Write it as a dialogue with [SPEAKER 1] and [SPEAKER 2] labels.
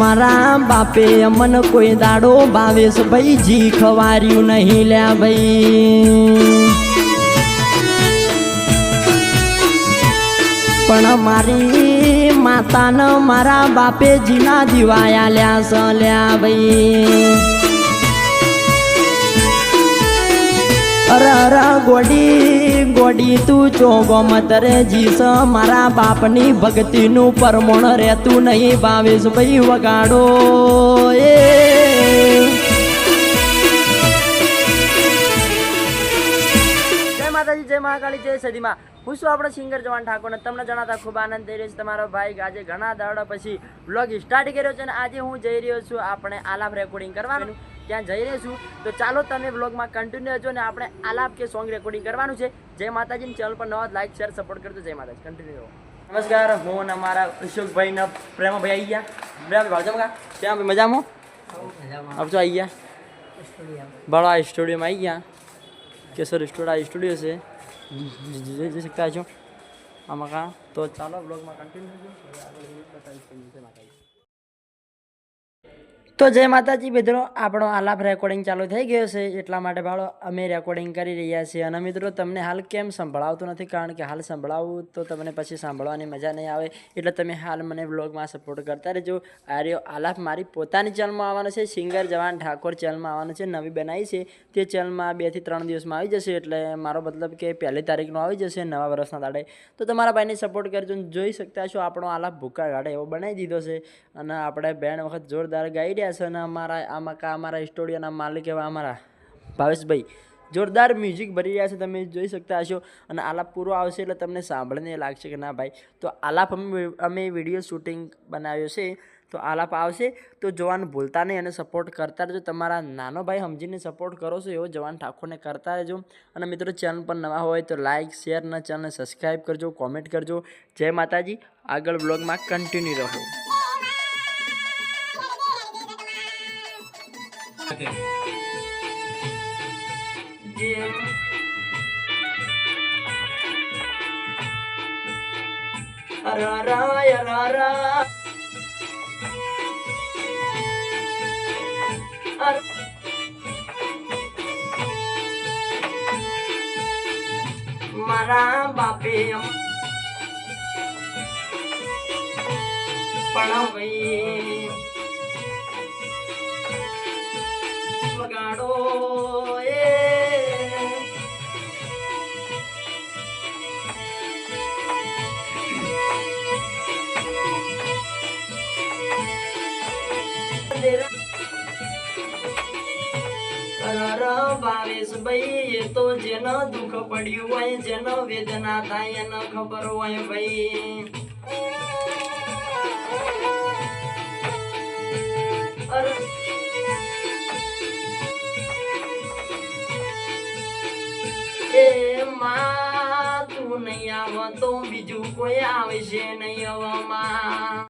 [SPEAKER 1] મારા બાપે અમન કોઈ દાડો ભાવેશ ભાઈ જી ખવાર્યું નહીં લ્યા ભાઈ. પણ મારી માતાને મારા બાપે જીના દિવાયા લ્યા સ લ્યા ભાઈ. અરે અરે ગોડી ગોડી તું ચોગો મતરે જીસ. મારા બાપની ભક્તિનું પરમોણ રહેતું નહીં. ભાવેશ ભાઈ વગાડો. એ.
[SPEAKER 2] જય માતાજી, જય મહાકાળી, જય સદીમાં. હું શું આપણો સિંગર જવાન ઠાકોર અને તમને જણાતા ખૂબ આનંદ થઈ રહ્યો છે તમારો ભાઈ આજે ઘણા દાડા પછી બ્લોગ સ્ટાર્ટ કર્યો છે અને આજે હું જઈ રહ્યો છું આપણે આલાપ રેકોર્ડિંગ કરવાનું. ત્યાં જઈ રહીશું તો ચાલો તમે બ્લોગમાં કન્ટિન્યુ રહેજો અને આપણે આલાપ કે સોંગ રેકોર્ડિંગ કરવાનું છે. જય માતાજીની ચેનલ પર નવા લાઈક શેર સપોર્ટ કરજો. જય માતાજી. કન્ટિન્યુ રહો. નમસ્કાર હું અમારા અશોકભાઈ ને પ્રેમાભાઈ આવી ગયા. બરાબર ભાવજા ત્યાં મજામાં? આપજો આવી ગયા. બળો સ્ટુડિયોમાં આવી ગયા. કેસર સ્ટુડિયો સ્ટુડિયો છે. જઈ શકતા છો આમાં કા? તો ચાલો બ્લોગમાં કન્ટિન્યુ તો જય માતાજી મિત્રો, આપણો આલાપ રેકોર્ડિંગ ચાલુ થઈ ગયો છે, એટલા માટે ભાડો અમે રેકોર્ડિંગ કરી રહ્યા છીએ. અને મિત્રો, તમને હાલ કેમ સંભળાવતું નથી? કારણ કે હાલ સંભળાવું તો તમને પછી સાંભળવાની મજા નહીં આવે. એટલે તમે હાલ મને બ્લોગમાં સપોર્ટ કરતા રહેજો. આર્યો આલાપ મારી પોતાની ચેનલમાં આવવાનો છે. સિંગર જવાન ઠાકોર ચેનલમાં આવવાનો છે. નવી બનાવી છે. તે ચેનલમાં બેથી ત્રણ દિવસમાં આવી જશે. એટલે મારો મતલબ કે પહેલી તારીખનો આવી જશે નવા વર્ષના દાડે. તો તમારા ભાઈને સપોર્ટ કરજો જોઈ શકતા છો આપણો આલાપ ભૂકા ગાડે એવો બનાવી દીધો છે. અને આપણે બેન વખત જોરદાર ગાઈ રહ્યા છે અને અમારા, આમાં કા અમારા સ્ટુડિયોના માલિક એવા અમારા ભાવેશભાઈ. જોરદાર મ્યુઝિક ભરી રહ્યા છે, તમે જોઈ શકતા હશો. અને આલાપ પૂરો આવશે એટલે તમને સાંભળીને લાગશે કે ના ભાઈ. તો આલાપ અમે અમે વીડિયો શૂટિંગ બનાવ્યો છે, તો આલાપ આવશે. તો જવાન ભૂલતા નહીં અને સપોર્ટ કરતા રહેજો. તમારા નાનો ભાઈ સમજીને સપોર્ટ કરો છો, એવો જવાન ઠાકોરને કરતા રહેજો. અને મિત્રો ચેનલ પર નવા હોય તો લાઇક શેર અને ચેનલને સબસ્ક્રાઈબ કરજો કોમેન્ટ કરજો. જય માતાજી. આગળ બ્લોગમાં કન્ટિન્યુ રહો.
[SPEAKER 1] મારા બાપે પણ ભાઈ વગાડો એ. એ તો જેનો દુઃખ પડ્યું હોય, જેનો વેદના થાય એને ખબર હોય ભાઈ. એ માં તું નહીં આવ તો બીજું કોઈ આવશે નહીં આવવામાં